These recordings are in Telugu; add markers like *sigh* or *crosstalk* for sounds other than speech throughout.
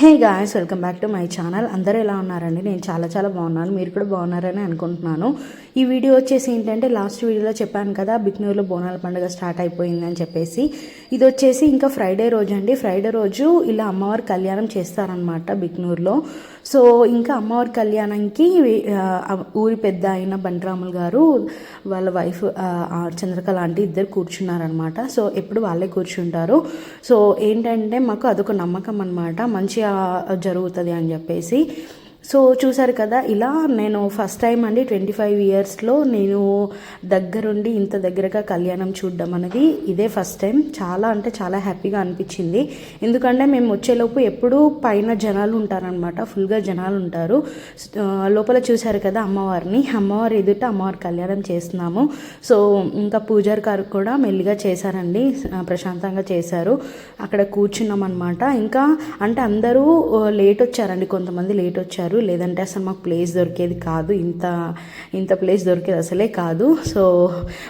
Hey guys welcome back to my channel. అందరూ ఎలా ఉన్నారండి? నేను చాలా చాలా బాగున్నాను. మీరు కూడా బాగున్నారని అనుకుంటున్నాను. ఈ వీడియో వచ్చేసి ఏంటంటే లాస్ట్ వీడియోలో చెప్పాను కదా బిక్నూరులో బోనాల పండుగ స్టార్ట్ అయిపోయింది అని చెప్పేసి. ఇది వచ్చేసి ఇంకా ఫ్రైడే రోజు అండి ఫ్రైడే రోజు ఇలా అమ్మవారి కళ్యాణం చేస్తారనమాట బిక్నూరులో. సో ఇంకా అమ్మవారి కళ్యాణంకి ఊరి పెద్ద అయిన బండరాములు గారు వాళ్ళ వైఫ్ చంద్రకళ అంటే ఇద్దరు కూర్చున్నారనమాట సో ఎప్పుడు వాళ్ళే కూర్చుంటారు. సో ఏంటంటే మాకు అదొక నమ్మకం అనమాట మంచిగా జరుగుతుంది అని చెప్పేసి. సో చూసారు కదా ఇలా నేను ఫస్ట్ టైం అండి ట్వంటీ ఫైవ్ ఇయర్స్లో నేను దగ్గరుండి ఇంత దగ్గరగా కళ్యాణం చూడడం అనేది ఇదే ఫస్ట్ టైం చాలా అంటే చాలా హ్యాపీగా అనిపించింది. ఎందుకంటే మేము వచ్చేలోపు ఎప్పుడూ పైన జనాలు ఉంటారనమాట ఫుల్గా జనాలు ఉంటారు. లోపల చూసారు కదా అమ్మవారిని. అమ్మవారి ఎదుట అమ్మవారి కళ్యాణం చేస్తున్నాము. సో ఇంకా పూజారి గారు కూడా మెల్లిగా చేశారండి ప్రశాంతంగా చేశారు. అక్కడ కూర్చున్నాం అనమాట ఇంకా అంటే అందరూ లేట్ వచ్చారండి కొంతమంది లేట్ వచ్చారు. లేదంటే అసలు మాకు ప్లేస్ దొరికేది కాదు. ఇంత ఇంత ప్లేస్ దొరికేది అసలే కాదు. సో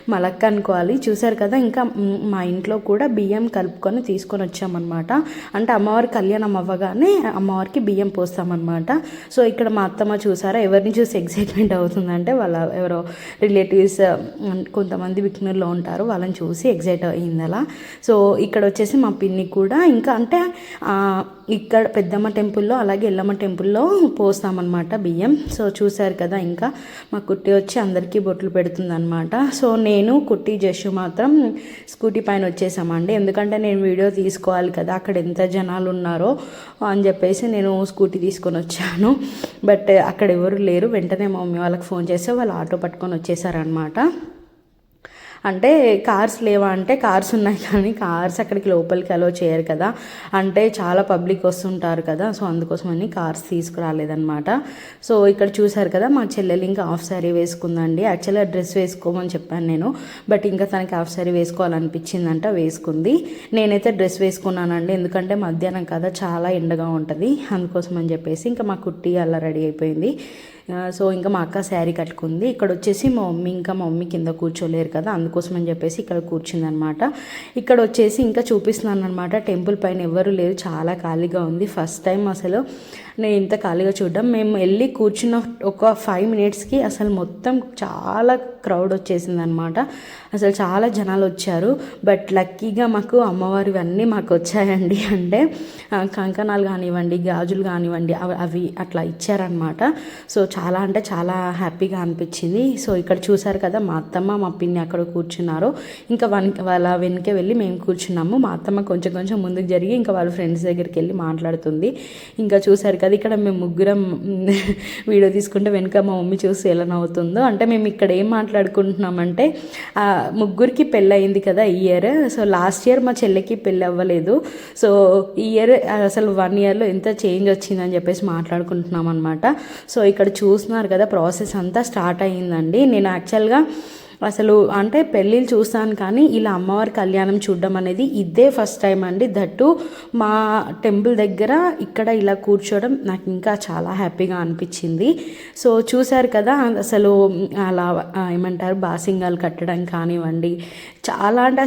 మా లక్ అనుకోవాలి. చూసారు కదా ఇంకా మా ఇంట్లో కూడా బియ్యం కలుపుకొని తీసుకొని వచ్చామన్నమాట. అంటే అమ్మవారి కళ్యాణం అవ్వగానే అమ్మవారికి బియ్యం పోస్తామన్నమాట. సో ఇక్కడ మా అత్తమ్మ చూసారా ఎవరిని చూసి ఎక్సైట్మెంట్ అవుతుందంటే వాళ్ళ ఎవరో రిలేటివ్స్ కొంతమంది విఘ్నుల్లో ఉంటారు. వాళ్ళని చూసి ఎగ్జైట్ అయింది అలా. సో ఇక్కడ వచ్చేసి మా పిన్ని కూడా ఇంకా అంటే ఇక్కడ పెద్దమ్మ టెంపుల్లో అలాగే ఎల్లమ్మ టెంపుల్లో పోస్తామన్నమాట బియ్యం. సో చూశారు కదా ఇంకా మా కుట్టి వచ్చి అందరికీ బొట్లు పెడుతుందన్నమాట. సో నేను కుట్టి జస్సు మాత్రం స్కూటీ పైన వచ్చేసామండి ఎందుకంటే నేను వీడియో తీసుకోవాలి కదా అక్కడ ఎంత జనాలు ఉన్నారో అని చెప్పేసి నేను స్కూటీ తీసుకొని వచ్చాను. బట్ అక్కడ ఎవరు లేరు. వెంటనే మా మమ్మీ వాళ్ళకి ఫోన్ చేస్తే వాళ్ళు ఆటో పట్టుకొని వచ్చేసారనమాట అంటే కార్స్ లేవా అంటే కార్స్ ఉన్నాయి కానీ కార్స్ అక్కడికి లోపలికి అలో చేయరు కదా. అంటే చాలా పబ్లిక్ వస్తుంటారు కదా సో అందుకోసమని కార్స్ తీసుకురాలేదన్నమాట. సో ఇక్కడ చూసారు కదా మా చెల్లెలు ఇంకా హాఫ్ శారీ వేసుకుందండి. యాక్చువల్గా డ్రెస్ వేసుకోమని చెప్పాను నేను బట్ ఇంకా తనకి హాఫ్ శారీ వేసుకోవాలనిపించిందంట వేసుకుంది. నేనైతే డ్రెస్ వేసుకున్నానండి ఎందుకంటే మధ్యాహ్నం కదా చాలా ఎండగా ఉంటుంది అందుకోసం అని చెప్పేసి ఇంకా మా కుట్టి అలా రెడీ అయిపోయింది. సో ఇంకా మా అక్క శారీ కట్టుకుంది. ఇక్కడ వచ్చేసి మా మమ్మీ ఇంకా మా మమ్మీ కింద కూర్చోలేరు కదా అందుకోసం అని చెప్పేసి ఇక్కడ కూర్చుందనమాట. ఇక్కడ వచ్చేసి ఇంకా చూపిస్తున్నాను అనమాట టెంపుల్ పైన ఎవరు లేరు చాలా ఖాళీగా ఉంది. ఫస్ట్ టైం అసలు నేను ఇంత ఖాళీగా చూడడం. మేము వెళ్ళి కూర్చున్న ఒక ఫైవ్ మినిట్స్కి అసలు మొత్తం చాలా క్రౌడ్ వచ్చేసింది అనమాట అసలు చాలా జనాలు వచ్చారు. బట్ లక్కీగా మాకు అమ్మవారివి అన్నీ మాకు వచ్చాయండి. *laughs* అంటే కంకణాలు కానివ్వండి గాజులు కానివ్వండి అవి అవి అట్లా ఇచ్చారనమాట సో చాలా అంటే చాలా హ్యాపీగా అనిపించింది. సో ఇక్కడ చూసారు కదా మా అత్తమ్మ మా పిన్ని అక్కడ కూర్చున్నారు. ఇంకా వన్ వాళ్ళ వెనకే వెళ్ళి మేము కూర్చున్నాము. మా అత్తమ్మ కొంచెం కొంచెం ముందుకు జరిగి ఇంకా వాళ్ళ ఫ్రెండ్స్ దగ్గరికి వెళ్ళి మాట్లాడుతుంది. ఇంకా చూసారు కదా ఇక్కడ మేము ముగ్గురం వీడియో తీసుకుంటే వెనుక మా మమ్మీ చూసి ఎలా నవ్వుతుందో. అంటే మేము ఇక్కడ ఏం మాట్లాడుకుంటున్నామంటే ముగ్గురికి పెళ్ళయింది కదా ఈ ఇయర్ సో లాస్ట్ ఇయర్ మా చెల్లికి పెళ్ళి అవ్వలేదు. సో ఈ ఇయర్ అసలు వన్ ఇయర్లో ఎంత చేంజ్ వచ్చిందని చెప్పేసి మాట్లాడుకుంటున్నాం అనమాట సో ఇక్కడ చూస్తున్నారు కదా ప్రాసెస్ అంతా స్టార్ట్ అయ్యిందండి. నేను యాక్చువల్గా అసలు అంటే పెళ్ళిళ్ళు చూస్తాను కానీ ఇలా అమ్మవారి కళ్యాణం చూడడం అనేది ఇదే ఫస్ట్ టైం అండి. దట్టు మా టెంపుల్ దగ్గర ఇక్కడ ఇలా కూర్చోవడం నాకు ఇంకా చాలా హ్యాపీగా అనిపించింది. సో చూశారు కదా అసలు అలా ఏమంటారు బాసింగాలు కట్టడం కానివ్వండి చాలా అంటే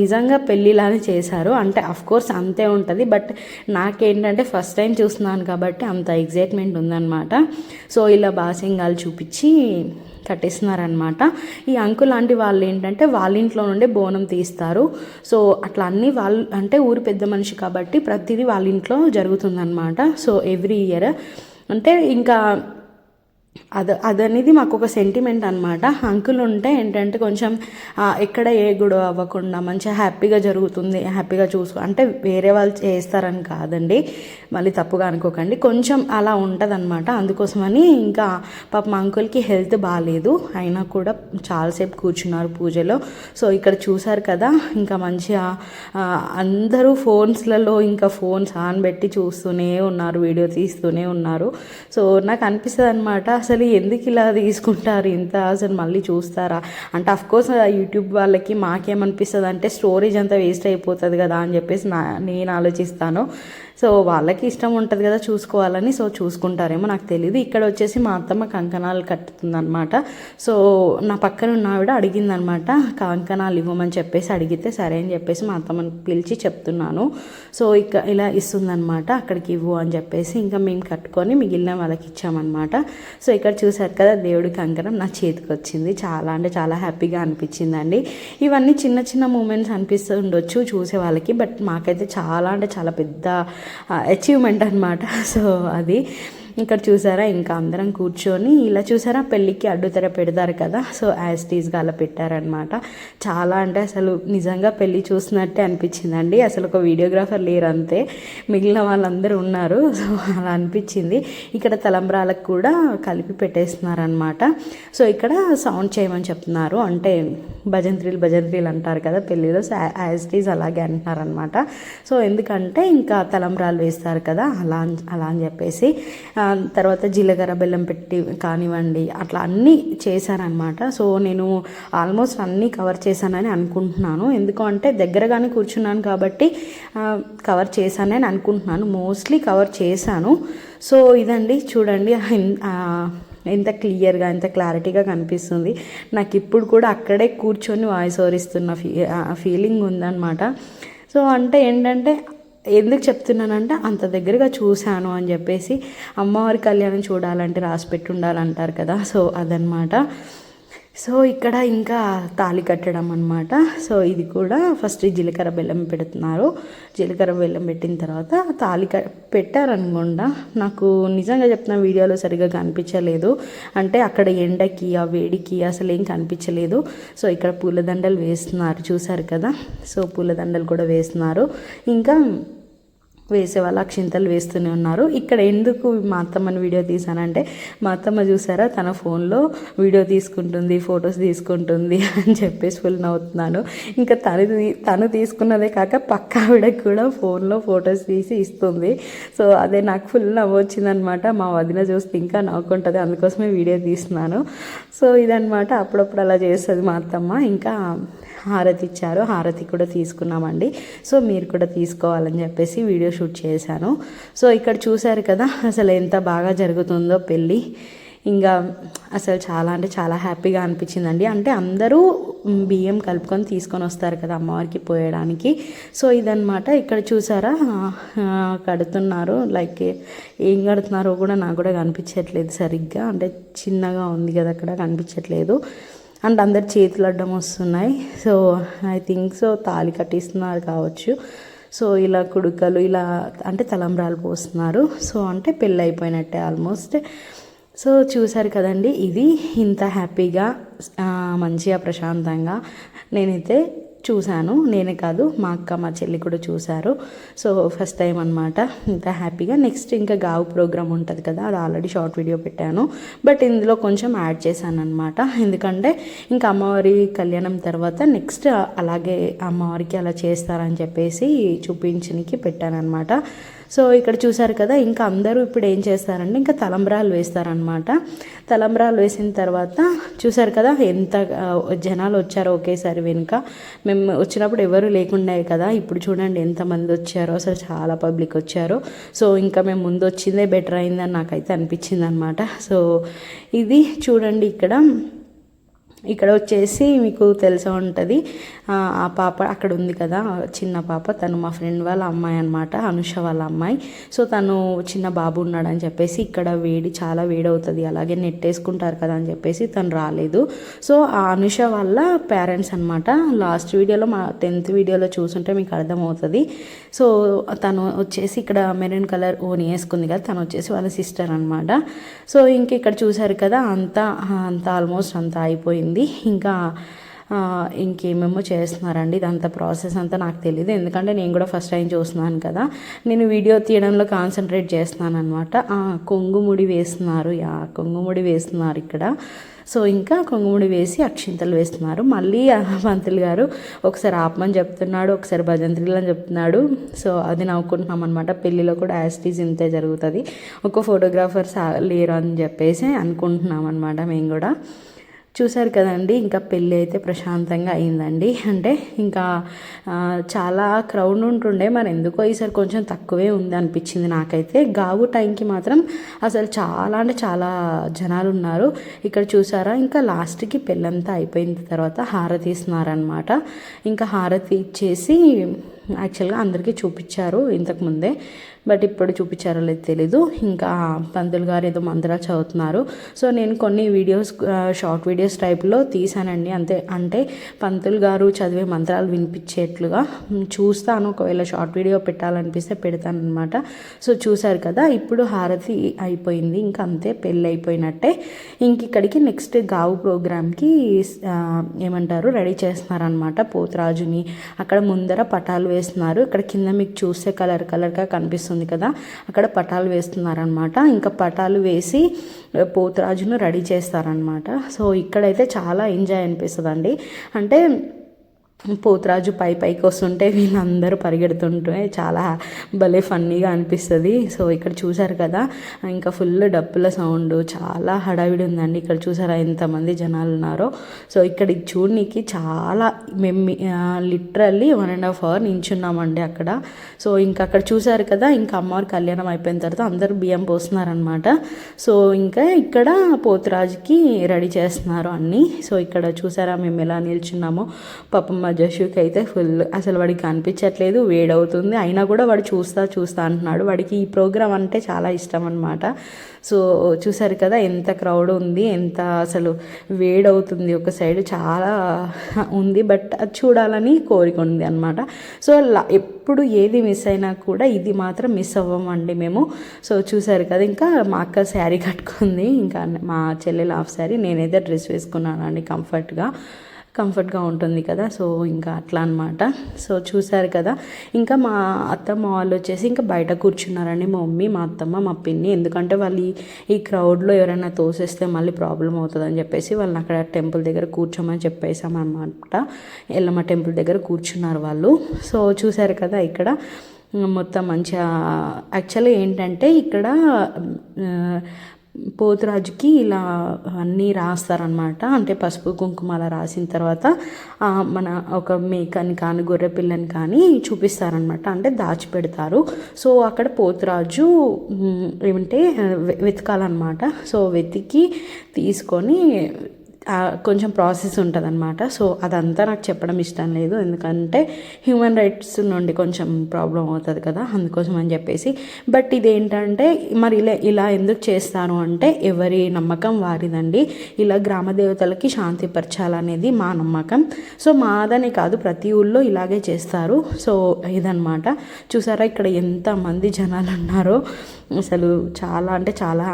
నిజంగా పెళ్ళిలానే చేశారు. అంటే అఫ్ కోర్స్ అంతే ఉంటుంది బట్ నాకేంటంటే ఫస్ట్ టైం చూస్తున్నాను కాబట్టి అంత ఎగ్జైట్మెంట్ ఉందన్నమాట. సో ఇలా బాసింగాలు చూపించి కట్టేస్తున్నారనమాట ఈ అంకుల్ లాంటి వాళ్ళు ఏంటంటే వాళ్ళ ఇంట్లో నుండే బోనం తీస్తారు. సో అట్లా అన్ని వాళ్ళు అంటే ఊరు పెద్ద మనిషి కాబట్టి ప్రతిదీ వాళ్ళ ఇంట్లో జరుగుతుందన్నమాట. So every year. అంటే ఇంకా అది అదనేది మాకు ఒక సెంటిమెంట్ అనమాట అంకుల్ ఉంటే ఏంటంటే కొంచెం ఎక్కడ ఏ గొడవ అవ్వకుండా మంచిగా హ్యాపీగా జరుగుతుంది హ్యాపీగా చూసుకో అంటే వేరే వాళ్ళు చేస్తారని కాదండి. మళ్ళీ తప్పుగా అనుకోకండి. కొంచెం అలా ఉంటుంది అనమాట అందుకోసమని ఇంకా పాప మా అంకుల్కి హెల్త్ బాగాలేదు అయినా కూడా చాలాసేపు కూర్చున్నారు పూజలో. సో ఇక్కడ చూసారు కదా ఇంకా మంచిగా అందరూ ఫోన్స్లలో ఇంకా ఫోన్స్ ఆన్ పెట్టి చూస్తూనే ఉన్నారు వీడియో తీస్తూనే ఉన్నారు. సో నాకు అనిపిస్తుంది అనమాట అసలు ఎందుకు ఇలా తీసుకుంటారు? ఇంత అసలు మళ్ళీ చూస్తారా? అంటే అఫ్కోర్స్ ఆ యూట్యూబ్ వాళ్ళకి మాకేమనిపిస్తుంది అంటే స్టోరేజ్ అంతా వేస్ట్ అయిపోతుంది కదా అని చెప్పేసి నా నేను ఆలోచిస్తాను. సో వాళ్ళకి ఇష్టం ఉంటుంది కదా చూసుకోవాలని సో చూసుకుంటారేమో నాకు తెలియదు ఇక్కడ వచ్చేసి మా అత్తమ్మ కంకణాలు కట్టుతుందనమాట సో నా పక్కన ఉన్న ఆవిడ అడిగిందనమాట కంకణాలు ఇవ్వమని చెప్పేసి అడిగితే సరే అని చెప్పేసి మా అత్తమ్మని పిలిచి చెప్తున్నాను. సో ఇక ఇలా ఇస్తుందనమాట అక్కడికి ఇవ్వు అని చెప్పేసి ఇంకా మేము కట్టుకొని మిగిలిన వాళ్ళకి ఇచ్చామన్నమాట. సో ఇక్కడ చూసారు కదా దేవుడి కంకణం నా చేతికి వచ్చింది. చాలా అంటే చాలా హ్యాపీగా అనిపించిందండి. ఇవన్నీ చిన్న చిన్న మూమెంట్స్ అనిపిస్తూ ఉండొచ్చు చూసే వాళ్ళకి బట్ మాకైతే చాలా అంటే చాలా పెద్ద అచీవ్మెంట్ అనమాట సో అది. ఇక్కడ చూసారా? ఇంకా అందరం కూర్చొని ఇలా చూసారా? పెళ్ళికి అడ్డుతెర పెడతారు కదా? సో యాజ్ టీజ్గా అలా పెట్టారనమాట చాలా అంటే అసలు నిజంగా పెళ్ళి చూసినట్టే అనిపించిందండి. అసలు ఒక వీడియోగ్రాఫర్ లేరు అంతే. మిగిలిన వాళ్ళందరూ ఉన్నారు. సో అలా అనిపించింది. ఇక్కడ తలంబ్రాలకు కూడా కలిపి పెట్టేస్తున్నారనమాట సో ఇక్కడ సౌండ్ చేయమని చెప్తున్నారు. అంటే భజంత్రీలు భజంత్రీలు అంటారు కదా పెళ్ళిలో. సో యాజ్ టీజ్ అలాగే అంటున్నారనమాట సో ఎందుకంటే ఇంకా తలంబ్రాలు వేస్తారు కదా? అలా అలా అని చెప్పేసి తర్వాత జీలకర్ర బెల్లం పెట్టి కానివ్వండి అట్లా అన్నీ చేశారనమాట సో నేను ఆల్మోస్ట్ అన్నీ కవర్ చేశానని అనుకుంటున్నాను. ఎందుకంటే దగ్గరగానే కూర్చున్నాను కాబట్టి కవర్ చేశానని అనుకుంటున్నాను. మోస్ట్లీ కవర్ చేశాను. సో ఇదండి చూడండి ఎంత క్లియర్గా ఎంత క్లారిటీగా కనిపిస్తుంది. నాకు ఇప్పుడు కూడా అక్కడే కూర్చొని వాయిస్ ఓవర్ ఇస్తున్న ఫీ ఫీలింగ్ ఉందన్నమాట. సో అంటే ఏంటంటే ఎందుకు చెప్తున్నానంటే అంత దగ్గరగా చూశాను అని చెప్పేసి అమ్మవారి కళ్యాణం చూడాలంటే రాసి పెట్టి ఉండాలంటారు కదా. సో అదనమాట సో ఇక్కడ ఇంకా తాళి కట్టడం అనమాట సో ఇది కూడా ఫస్ట్ జీలకర్ర బెల్లం పెడుతున్నారు. జీలకర్ర బెల్లం పెట్టిన తర్వాత తాళి క పెట్టారనుకుండా నాకు నిజంగా చెప్తున్న వీడియోలో సరిగా కనిపించలేదు. అంటే అక్కడ ఎండకి ఆ వేడికి అసలు ఏం కనిపించలేదు. సో ఇక్కడ పూలదండలు వేస్తున్నారు చూసారు కదా? సో పూలదండలు కూడా వేస్తున్నారు. ఇంకా వేసే వాళ్ళు అక్షింతలు వేస్తూనే ఉన్నారు. ఇక్కడ ఎందుకు మా అత్తమ్మని వీడియో తీసానంటే మా అత్తమ్మ చూసారా తన ఫోన్లో వీడియో తీసుకుంటుంది ఫొటోస్ తీసుకుంటుంది అని చెప్పేసి ఫుల్ నవ్వుతున్నాను. ఇంకా తను తను తీసుకున్నదే కాక పక్క ఆవిడకి కూడా ఫోన్లో ఫొటోస్ తీసి ఇస్తుంది. సో అదే నాకు ఫుల్ నవ్వు వచ్చిందనమాట. మా వదిన చూస్తే ఇంకా నవ్వుకుంటుంది అందుకోసమే వీడియో తీస్తున్నాను. సో ఇదనమాట. అప్పుడప్పుడు అలా చేస్తుంది మా అత్తమ్మ. ఇంకా హారతి ఇచ్చారు హారతి కూడా తీసుకున్నామండి. సో మీరు కూడా తీసుకోవాలని చెప్పేసి వీడియో షూట్ చేశాను. సో ఇక్కడ చూశారు కదా అసలు ఎంత బాగా జరుగుతుందో పెళ్ళి. ఇంకా అసలు చాలా అంటే చాలా హ్యాపీగా అనిపించిందండి. అంటే అందరూ బియ్యం కలుపుకొని తీసుకొని వస్తారు కదా అమ్మవారికి పోయడానికి. సో ఇదనమాట ఇక్కడ చూసారా? కడుతున్నారు. లైక్ ఏం కడుతున్నారో కూడా నాకు కూడా కనిపించట్లేదు సరిగ్గా. అంటే చిన్నగా ఉంది కదా అక్కడ కనిపించట్లేదు. అండ్ అందరు చేతులు అడ్డం వస్తున్నాయి. సో ఐ థింక్ సో తాళి కట్టిస్తున్నారు కావచ్చు. సో ఇలా కుడుకలు ఇలా అంటే తలంబ్రాలు పోస్తున్నారు. సో అంటే పెళ్ళి అయిపోయినట్టే ఆల్మోస్ట్ సో చూసారు కదండి ఇది ఇంత హ్యాపీగా మంచిగా ప్రశాంతంగా నేనైతే చూశాను. నేనే కాదు మా అక్క మా చెల్లి కూడా చూశారు. సో ఫస్ట్ టైం అనమాట ఇంత హ్యాపీగా. నెక్స్ట్ ఇంకా గావు ప్రోగ్రామ్ ఉంటుంది కదా అది ఆల్రెడీ షార్ట్ వీడియో పెట్టాను. బట్ ఇందులో కొంచెం యాడ్ చేశాను అనమాట ఎందుకంటే ఇంకా అమ్మవారి కళ్యాణం తర్వాత నెక్స్ట్ అలాగే అమ్మవారికి అలా చేస్తారని చెప్పేసి చూపించడానికి పెట్టాను అనమాట సో ఇక్కడ చూసారు కదా ఇంకా అందరూ ఇప్పుడు ఏం చేస్తారంటే ఇంకా తలంబ్రాలు వేస్తారనమాట తలంబ్రాలు వేసిన తర్వాత చూసారు కదా ఎంత జనాలు వచ్చారో ఒకేసారి వెనుక. మేము వచ్చినప్పుడు ఎవరు లేకుండే కదా ఇప్పుడు చూడండి ఎంతమంది వచ్చారో అసలు చాలా పబ్లిక్ వచ్చారో. సో ఇంకా మేము ముందు వచ్చిందే బెటర్ అయిందని నాకైతే అనిపించింది అనమాట సో ఇది చూడండి ఇక్కడ. ఇక్కడ వచ్చేసి మీకు తెలిసే ఉంటుంది ఆ పాప అక్కడ ఉంది కదా చిన్న పాప. తను మా ఫ్రెండ్ వాళ్ళ అమ్మాయి అనమాట అనుష వాళ్ళ అమ్మాయి. సో తను చిన్న బాబు ఉన్నాడని చెప్పేసి ఇక్కడ వేడి చాలా వేడి అవుతుంది అలాగే నెట్టేసుకుంటారు కదా అని చెప్పేసి తను రాలేదు. సో ఆ అనుష వాళ్ళ పేరెంట్స్ అనమాట లాస్ట్ వీడియోలో మా టెన్త్ వీడియోలో చూసుంటే మీకు అర్థమవుతుంది. సో తను వచ్చేసి ఇక్కడ మెరూన్ కలర్ ఓని వేసుకుంది కదా తను వచ్చేసి వాళ్ళ సిస్టర్ అనమాట సో ఇంక ఇక్కడ చూసారు కదా అంతా అంతా ఆల్మోస్ట్ అంతా అయిపోయింది ఇంకా ఇంకేమేమో చేస్తున్నారండి. ఇదంతా ప్రాసెస్ అంతా నాకు తెలియదు ఎందుకంటే నేను కూడా ఫస్ట్ టైం చూస్తున్నాను కదా. నేను వీడియో తీయడంలో కాన్సన్ట్రేట్ చేస్తున్నాను అనమాట కొంగుముడి వేస్తున్నారు. యా కొంగుముడి వేస్తున్నారు ఇక్కడ. సో ఇంకా కొంగుముడి వేసి అక్షింతలు వేస్తున్నారు. మళ్ళీ పంతులు గారు ఒకసారి ఆపమని చెప్తున్నాడు. ఒకసారి భజంత్రిలు అని చెప్తున్నాడు. సో అది నవ్వుకుంటున్నాం అనమాట పెళ్ళిలో కూడా యాస్టీజ్ ఇంతే జరుగుతుంది. ఒక ఫోటోగ్రాఫర్స్ లేరు అని చెప్పేసి అనుకుంటున్నాం అనమాట మేము కూడా. చూసారు కదండి ఇంకా పెళ్ళి అయితే ప్రశాంతంగా అయిందండి. అంటే ఇంకా చాలా క్రౌడ్ ఉంటుండే. మరి ఎందుకో ఈసారి కొంచెం తక్కువే ఉంది అనిపించింది నాకైతే. గావు టైంకి మాత్రం అసలు చాలా అంటే చాలా జనాలు ఉన్నారు. ఇక్కడ చూసారా ఇంకా లాస్ట్కి పెళ్ళంతా అయిపోయిన తర్వాత హారతి ఇస్తున్నారనమాట ఇంకా హారతి ఇచ్చేసి యాక్చువల్గా అందరికీ చూపించారు ఇంతకుముందే బట్ ఇప్పుడు చూపించారో లేదు తెలీదు. ఇంకా పంతులు గారు ఏదో మంత్రాలు చదువుతున్నారు. సో నేను కొన్ని వీడియోస్ షార్ట్ వీడియోస్ టైప్లో తీసానండి. అంతే అంటే పంతులు గారు చదివే మంత్రాలు వినిపించేట్లుగా చూస్తాను. ఒకవేళ షార్ట్ వీడియో పెట్టాలనిపిస్తే పెడతాను అనమాట సో చూశారు కదా ఇప్పుడు హారతి అయిపోయింది. ఇంకా అంతే పెళ్ళి అయిపోయినట్టే. ఇంక ఇక్కడికి నెక్స్ట్ గావు ప్రోగ్రామ్కి ఏమంటారు రెడీ చేస్తున్నారనమాట పోతురాజుని. అక్కడ ముందర పటాలు వేస్తున్నారు. ఇక్కడ కింద మీకు చూస్తే కలర్ కలర్గా కనిపిస్తుంది కదా. అక్కడ పటాలు వేస్తున్నారనమాట ఇంకా పటాలు వేసి పోతురాజును రెడీ చేస్తారనమాట సో ఇక్కడైతే చాలా ఎంజాయ్ అనిపిస్తుంది అంటే పోతురాజు పై పైకి వస్తుంటే వీళ్ళందరూ పరిగెడుతుంటే చాలా భలే ఫన్నీగా అనిపిస్తుంది. సో ఇక్కడ చూసారు కదా ఇంకా ఫుల్ డప్పుల సౌండ్ చాలా హడావిడి ఉందండి. ఇక్కడ చూసారా ఎంతమంది జనాలు ఉన్నారో. సో ఇక్కడ చూడనికి చాలా మేము literally one and half hour నించున్నామండి అక్కడ. సో ఇంకా అక్కడ చూసారు కదా ఇంకా అమ్మవారి కళ్యాణం అయిపోయిన తర్వాత అందరూ బియ్యం పోస్తున్నారనమాట సో ఇంకా ఇక్కడ పోతురాజుకి రెడీ చేస్తున్నారు అన్నీ. సో ఇక్కడ చూసారా మేము ఎలా నిల్చున్నామో. పాపం జషుకి అయితే ఫుల్ అసలు వాడికి కనిపించట్లేదు వేడవుతుంది. అయినా కూడా వాడు చూస్తా చూస్తా అంటున్నాడు. వాడికి ఈ ప్రోగ్రామ్ అంటే చాలా ఇష్టం అనమాట సో చూసారు కదా ఎంత క్రౌడ్ ఉంది ఎంత అసలు వేడవుతుంది ఒక సైడ్. చాలా ఉంది బట్ అది చూడాలని కోరిక ఉంది అనమాట సో ఎప్పుడు ఏది మిస్ అయినా కూడా ఇది మాత్రం మిస్ అవ్వమండి మేము. సో చూసారు కదా ఇంకా మా అక్క శారీ కట్టుకుంది. ఇంకా మా చెల్లెలు హాఫ్ శారీ నేనైతే డ్రెస్ వేసుకున్నాను అండి కంఫర్ట్గా. కంఫర్ట్గా ఉంటుంది కదా సో ఇంకా అట్లా అనమాట సో చూసారు కదా ఇంకా మా అత్తమ్మ వాళ్ళు వచ్చేసి ఇంకా బయట కూర్చున్నారండి మా మమ్మీ మా అత్తమ్మ మా పిన్ని. ఎందుకంటే వాళ్ళు ఈ- క్రౌడ్లో ఎవరైనా తోసేస్తే మళ్ళీ ప్రాబ్లం అవుతుందని చెప్పేసి వాళ్ళని అక్కడ టెంపుల్ దగ్గర కూర్చోమని చెప్పేసామన్నమాట. ఎల్లమ్మ టెంపుల్ దగ్గర కూర్చున్నారు వాళ్ళు. సో చూసారు కదా ఇక్కడ మొత్తం మంచిగా యాక్చువల్లీ ఏంటంటే ఇక్కడ పోతురాజుకి ఇలా అన్నీ రాస్తారనమాట అంటే పసుపు కుంకుమ అలా రాసిన తర్వాత మన ఒక మేకని కానీ గొర్రె పిల్లని కానీ చూపిస్తారనమాట అంటే దాచిపెడతారు. సో అక్కడ పోతురాజు ఏమంటే వెతకాలన్నమాట. సో వెతికి తీసుకొని కొంచెం ప్రాసెస్ ఉంటుంది అనమాట సో అదంతా నాకు చెప్పడం ఇష్టం లేదు. ఎందుకంటే హ్యూమన్ రైట్స్ నుండి కొంచెం ప్రాబ్లం అవుతుంది కదా అందుకోసం అని చెప్పేసి. బట్ ఇదేంటంటే మరి ఇలా ఇలా ఎందుకు చేస్తారు అంటే ఎవరి నమ్మకం వారిదండి. ఇలా గ్రామ దేవతలకి శాంతి పరచాలనేది మా నమ్మకం. సో మాదని కాదు ప్రతి ఊళ్ళో ఇలాగే చేస్తారు. సో ఇదనమాట చూసారా ఇక్కడ ఎంతమంది జనాలు ఉన్నారో అసలు చాలా అంటే చాలా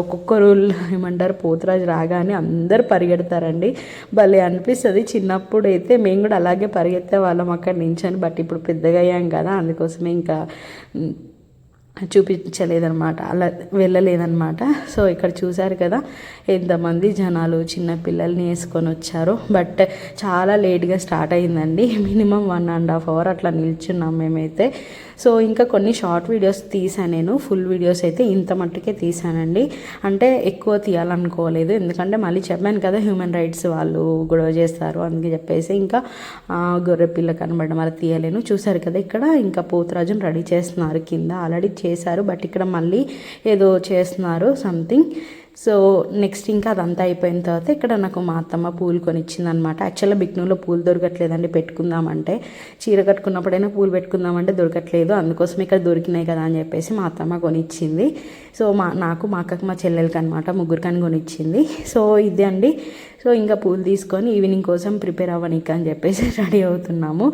ఒక్కొక్కరు ఏమంటారు పోతురాజు రాగానే అందరు పరిగెడతారండి. భలే అనిపిస్తుంది. చిన్నప్పుడు అయితే మేము కూడా అలాగే పరిగెత్తే వాళ్ళం అక్కడ నించాను బట్ ఇప్పుడు పెద్దగా అయ్యాం కదా అందుకోసమే ఇంకా ఉమ్, చూపించలేదన్నమాట. అలా వెళ్ళలేదన్నమాట. సో ఇక్కడ చూశారు కదా ఎంతమంది జనాలు చిన్న పిల్లల్ని వేసుకొని వచ్చారు. బట్ చాలా లేట్గా స్టార్ట్ అయిందండి minimum one and half hour అట్లా నిల్చున్నాం మేమైతే. సో ఇంకా కొన్ని షార్ట్ వీడియోస్ తీసాను నేను. ఫుల్ వీడియోస్ అయితే ఇంత మట్టుకే తీసానండి అంటే ఎక్కువ తీయాలనుకోలేదు. ఎందుకంటే మళ్ళీ చెప్పాను కదా హ్యూమన్ రైట్స్ వాళ్ళు గొడవ చేస్తారు అందుకే చెప్పేసి ఇంకా గొర్రె పిల్ల కనబడడం అలా తీయలేను. చూసారు కదా ఇక్కడ ఇంకా పోతురాజును రెడీ చేస్తున్నారు కింద. ఆల్రెడీ చేశారు బట్ ఇక్కడ మళ్ళీ ఏదో చేస్తున్నారు సంథింగ్ సో నెక్స్ట్ ఇంకా అదంతా అయిపోయిన తర్వాత ఇక్కడ నాకు మా అత్తమ్మ పూలు కొనిచ్చిందనమాట యాక్చువల్గా బిక్నూలో పూలు దొరకట్లేదండి పెట్టుకుందామంటే. చీర కట్టుకున్నప్పుడైనా పూలు పెట్టుకుందామంటే దొరకట్లేదు. అందుకోసం ఇక్కడ దొరికినాయి కదా అని చెప్పేసి మా అత్తమ్మ కొనిచ్చింది. సో మా నాకు మా అక్కకు మా చెల్లెలకి అనమాట ముగ్గురికని కొనిచ్చింది. సో ఇదే అండి. సో ఇంకా పూలు తీసుకొని ఈవినింగ్ కోసం ప్రిపేర్ అవ్వనీకి అని చెప్పేసి *laughs* రెడీ అవుతున్నాము.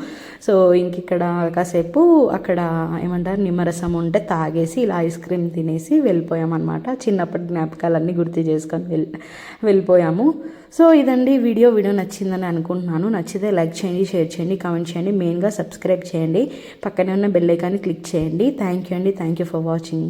సో ఇంక ఇక్కడ కాసేపు అక్కడ ఏమంటారు నిమ్మరసం ఉంటే తాగేసి ఇలా ఐస్ క్రీమ్ తినేసి వెళ్ళిపోయామన్నమాట చిన్నప్పటి జ్ఞాపకాలన్నీ గుర్తు చేసుకొని వెళ్ళి వెళ్ళిపోయాము. సో ఇదండి వీడియో. వీడియో నచ్చిందని అనుకుంటున్నాను. నచ్చితే లైక్ చేయండి షేర్ చేయండి కామెంట్ చేయండి. మెయిన్గా సబ్స్క్రైబ్ చేయండి. పక్కనే ఉన్న బెల్ ఐకాన్ని క్లిక్ చేయండి. థ్యాంక్ యూ అండి. Thank you for watching.